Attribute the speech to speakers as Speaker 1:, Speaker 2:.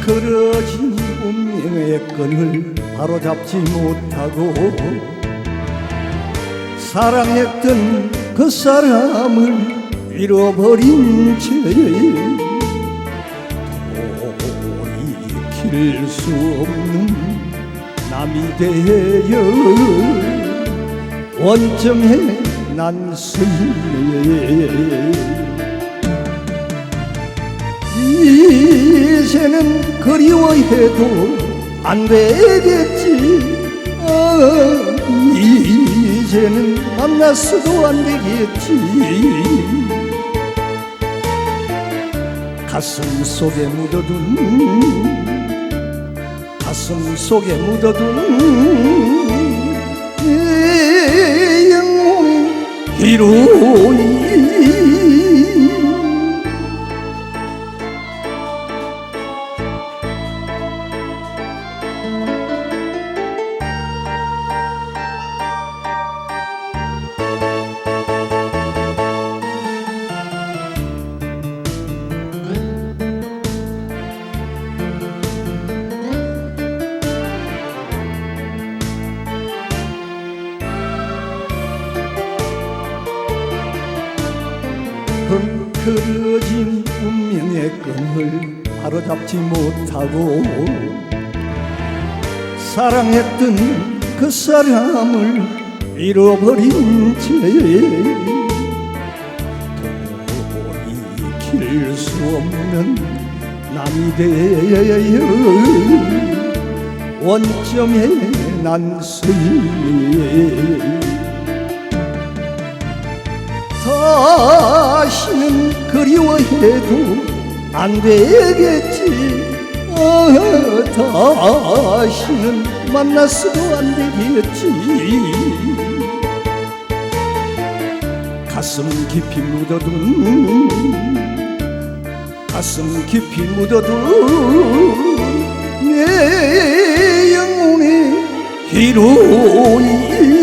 Speaker 1: 끊어진 운명의 끈을 바로잡지 못하고 사랑했던 그 사람을 잃어버린 채 돌이킬 수 없는 남이 되어 원점에 난 서네 이제는 그리워해도 안 되겠지. 아, 이제는 만났어도 안 되겠지. 가슴 속에 묻어둔 가슴 속에 묻어둔 헝클어진 운명의 끈을 바로잡지 못하고 사랑했던 그 사람을 잃어버린 채 돌이킬 수 없는 되어 원점에 난 서네 다시는 그리워해도 안 되겠지. 어, 다시는 만났어도 안 되겠지. 가슴 깊이 묻어둔 가슴 깊이 묻어둔 내 영혼의 희로이